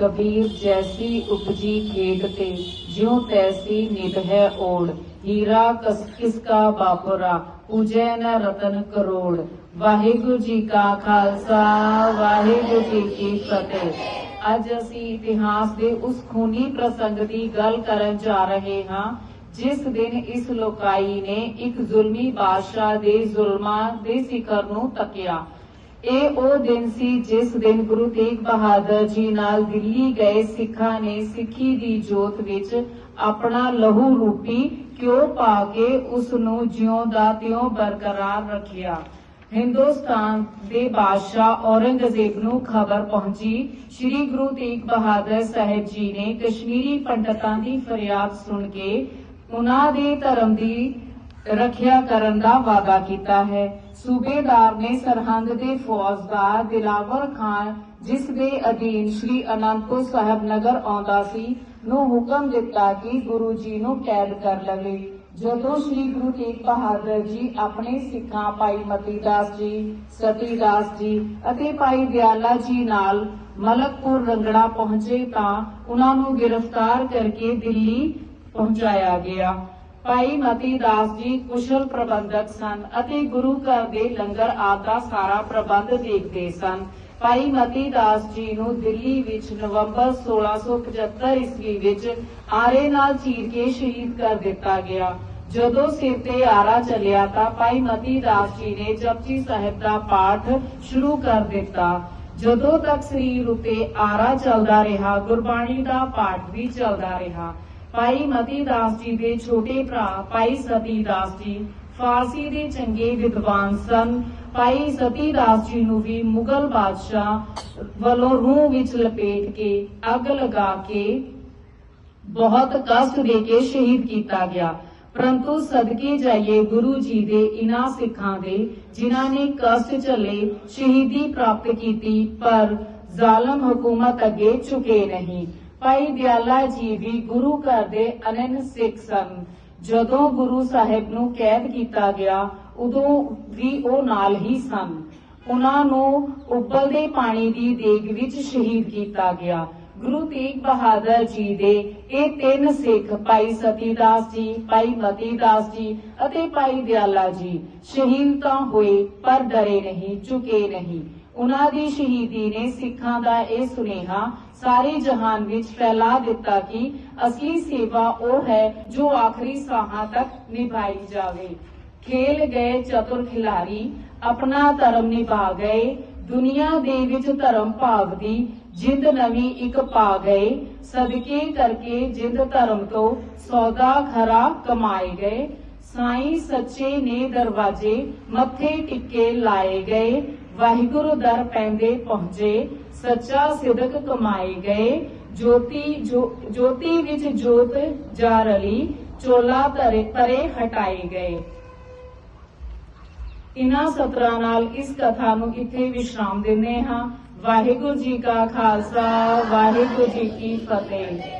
ਕਬੀਰ ਜੈਸੀ ਉਪਜੀ ਖੇਤ ਤੇ, ਜਿਉ ਤੈਸੀ ਨਿਤ ਹੈ ਓੜ। ਹੀਰਾ ਕਸ, ਕਿਸ ਕਾ ਪੂਜੈ ਨ ਰਤਨ ਕਰੋੜ। ਵਾਹਿਗੁਰੂ ਜੀ ਕਾ ਖਾਲਸਾ, ਵਾਹਿਗੁਰੂ ਜੀ ਕੀ ਫਤਿਹ। ਅੱਜ ਅਸੀਂ ਇਤਿਹਾਸ ਦੇ ਉਸ ਖੂਨੀ ਪ੍ਰਸੰਗ ਦੀ ਗੱਲ ਕਰਨ ਜਾ ਰਹੇ ਹਾਂ, ਜਿਸ ਦਿਨ ਇਸ ਲੋਕਾਈ ਨੇ ਇੱਕ ਜ਼ੁਲਮੀ ਬਾਦਸ਼ਾਹ ਦੇ ਜ਼ੁਲਮਾਂ ਦੇ ਸਿਖਰ ਨੂੰ ਤੱਕਿਆ। ਇਹ ਉਹ ਦਿਨ ਸੀ ਜਿਸ ਦਿਨ ਗੁਰੂ ਤੇਗ ਬਹਾਦਰ ਜੀ ਨਾਲ ਦਿੱਲੀ ਗਏ ਸਿੱਖਾਂ ਨੇ ਸਿੱਖੀ ਦੀ ਜੋਤ ਵਿੱਚ ਆਪਣਾ ਲਹੂ ਰੂਪੀ ਕਿਉ ਪਾ ਕੇ ਉਸ ਨੂੰ ਜਿਉਂ ਦਾ ਤਿਉਂ ਬਰਕਰਾਰ ਰੱਖਿਆ। ਹਿੰਦੁਸਤਾਨ ਦੇ ਬਾਦਸ਼ਾਹ ਔਰੰਗਜ਼ੇਬ ਨੂੰ ਖਬਰ ਪਹੁੰਚੀ। ਸ੍ਰੀ ਗੁਰੂ ਤੇਗ ਬਹਾਦਰ ਸਾਹਿਬ ਜੀ ਨੇ ਕਸ਼ਮੀਰੀ ਪੰਡਤਾਂ ਦੀ ਫਰਿਆਦ ਸੁਣ ਕੇ ਉਹਨਾਂ ਦੇ ਧਰਮ ਦੀ ਰੱਖਿਆ ਕਰਨ ਦਾ ਵਾਅਦਾ ਕੀਤਾ ਹੈ। ਸੂਬੇਦਾਰ ਨੇ ਸਰਹੰਦ ਦੇ ਫੌਜਦਾਰ ਦਿਲਾਵਰ ਖਾਨ, ਜਿਸ ਦੇ ਅਧੀਨ ਸ੍ਰੀ ਅਨੰਦਪੁਰ ਸਾਹਿਬ ਨਗਰ ਆਉਂਦਾ ਸੀ, ਨੂੰ ਹੁਕਮ ਦਿੱਤਾ ਕਿ ਗੁਰੂ ਜੀ ਨੂੰ ਕੈਦ ਕਰ ਲਵੇ। ਜਦੋਂ ਸ੍ਰੀ ਗੁਰੂ ਤੇਗ ਬਹਾਦਰ ਜੀ ਆਪਣੇ ਸਿੱਖਾਂ ਭਾਈ ਮਤੀਦਾਸ ਜੀ, ਸਤੀਦਾਸ ਜੀ ਅਤੇ ਭਾਈ ਦਿਆਲਾ ਜੀ ਨਾਲ ਮਲਕਪੁਰ ਰੰਗੜਾ ਪਹੁੰਚੇ ਤਾਂ ਉਹਨਾਂ ਨੂੰ ਗ੍ਰਿਫਤਾਰ ਕਰਕੇ ਦਿੱਲੀ ਪਹੁੰਚਾਇਆ ਗਿਆ। ਭਾਈ ਮਤੀ ਦਾਸ ਜੀ ਕੁਸ਼ਲ ਪ੍ਰਬੰਧਕ ਸਨ ਅਤੇ ਗੁਰੂ ਘਰ ਦੇ ਲੰਗਰ ਆਦਿ ਦਾ ਸਾਰਾ ਪ੍ਰਬੰਧ ਦੇਖਦੇ ਸਨ। ਭਾਈ ਮਤੀ ਦਾਸ ਜੀ ਨੂੰ ਦਿੱਲੀ ਵਿੱਚ ਨਵੰਬਰ 1675 ਈਸਵੀ ਵਿੱਚ ਆਰੇ ਨਾਲ ਚੀਰ ਕੇ ਸ਼ਹੀਦ ਕਰ ਦਿੱਤਾ ਗਿਆ। ਜਦੋਂ ਸਿਰ ਤੇ ਆਰਾ ਚੱਲਿਆ ਤਾਂ ਭਾਈ ਮਤੀ ਦਾਸ ਜੀ ਨੇ ਜਪਜੀ ਸਾਹਿਬ ਦਾ ਪਾਠ ਸ਼ੁਰੂ ਕਰ ਦਿੱਤਾ। ਜਦੋਂ ਤੱਕ ਸਰੀਰ ਉਤੇ ਆਰਾ ਚੱਲਦਾ ਰਿਹਾ, ਗੁਰਬਾਣੀ ਦਾ ਪਾਠ ਵੀ ਚੱਲਦਾ ਰਿਹਾ। ਭਾਈ ਮਤੀ ਦਾਸ ਜੀ ਦੇ ਛੋਟੇ ਭਰਾ, ਭਾਈ ਸਤੀ ਦਾਸ ਜੀ, ਫਾਰਸੀ ਦੇ ਚੰਗੇ ਵਿਦਵਾਨ ਸਨ। ਭਾਈ ਸਤੀ ਦਾਸ ਜੀ ਨੂੰ ਵੀ ਮੁਗਲ ਬਾਦਸ਼ਾਹ ਵੱਲੋਂ ਰੂਹ ਵਿੱਚ ਲਪੇਟ ਕੇ ਅੱਗ ਲਗਾ ਕੇ ਬਹੁਤ ਕਸ਼ਟ ਦੇ ਕੇ ਸ਼ਹੀਦ ਕੀਤਾ ਗਿਆ। ਪਰੰਤੂ ਸਦਕੇ ਜਾਈਏ ਗੁਰੂ ਜੀ ਦੇ ਇਨ੍ਹਾਂ ਸਿੱਖਾਂ ਦੇ, ਜਿਨ੍ਹਾਂ ਨੇ ਕਸ਼ਟ ਝੱਲੇ ਸ਼ਹੀਦੀ ਪ੍ਰਾਪਤ ਕੀਤੀ, ਪਰ ਜ਼ਾਲਮ ਹਕੂਮਤ ਅੱਗੇ ਝੁਕੇ ਨਹੀਂ। ਭਾਈ ਦਿਆਲਾ ਜੀ ਵੀ ਗੁਰੂ ਘਰ ਦੇ ਅਨੰਨ ਸਿੱਖ ਸਨ। ਜਦੋਂ ਗੁਰੂ ਸਾਹਿਬ ਨੂੰ ਕੈਦ ਕੀਤਾ ਗਿਆ, ਉਦੋਂ ਵੀ ਉਹ ਨਾਲ ਹੀ ਸਨ। ਉਹਨਾਂ ਨੂੰ ਉਬਲਦੇ ਪਾਣੀ ਦੀ ਦੇਗ ਵਿੱਚ ਸ਼ਹੀਦ ਕੀਤਾ ਗਿਆ। ਗੁਰੂ ਤੇਗ ਬਹਾਦਰ ਜੀ ਦੇ ਇਹ ਤਿੰਨ ਸਿੱਖ, ਭਾਈ ਸਤੀਦਾਸ ਜੀ, ਭਾਈ ਮਤੀਦਾਸ ਜੀ ਅਤੇ ਭਾਈ ਦਿਆਲਾ ਜੀ, ਸ਼ਹੀਦ ਤਾਂ ਹੋਏ ਪਰ ਡਰੇ ਨਹੀਂ, ਝੁਕੇ ਨਹੀਂ। ਉਹਨਾਂ ਦੀ ਸ਼ਹੀਦੀ ਨੇ ਸਿੱਖਾਂ ਦਾ ਇਹ ਸੁਨੇਹਾ ਸਾਰੇ ਜਹਾਨ ਵਿੱਚ ਫੈਲਾ ਦਿੱਤਾ ਕਿ ਅਸਲੀ ਸੇਵਾ ਉਹ ਹੈ ਜੋ ਆਖਰੀ ਸਾਹਾਂ ਤੱਕ ਨਿਭਾਈ ਜਾਵੇ ਖੇਲ ਗਏ ਚਤੁਰ ਖਿਲਾੜੀ ਆਪਣਾ ਧਰਮ ਨਿਭਾ ਗਏ ਦੁਨੀਆ ਦੇ ਵਿੱਚ ਧਰਮ ਭਾਵ ਦੀ ਜਿੰਦ ਨਵੀਂ ਇੱਕ ਪਾ ਗਏ ਸਦਕੇ ਕਰਕੇ ਜਿੰਦ ਧਰਮ ਤੋਂ ਸੌਦਾ ਖਰਾ ਕਮਾਏ ਗਏ ਸਾਈਂ ਸੱਚੇ ਨੇ ਦਰਵਾਜੇ, ਮੱਥੇ ਟਿੱਕੇ ਲਾਏ ਗਏ। ਵਾਹਿਗੁਰੂ ਦਰ ਪੈਂਦੇ ਪਹੁੰਚੇ, ਸੱਚਾ ਸਿਦਕ ਕਮਾਏ ਗਏ। ਜੋਤੀ ਜੋ- ਜੋਤੀ ਵਿੱਚ ਜੋਤ ਜਾ ਰਲੀ, ਚੋਲਾ ਧਰੇ ਤਰੇ ਹਟਾਏ ਗਏ। ਇਨ੍ਹਾਂ ਸਤਰਾਂ ਨਾਲ ਇਸ ਕਥਾ ਨੂੰ ਇੱਥੇ ਵਿਸ਼ਰਾਮ ਦਿੰਦੇ ਹਾਂ। ਵਾਹਿਗੁਰੂ ਜੀ ਕਾ ਖਾਲਸਾ, ਵਾਹਿਗੁਰੂ ਜੀ ਕੀ ਫਤਿਹ।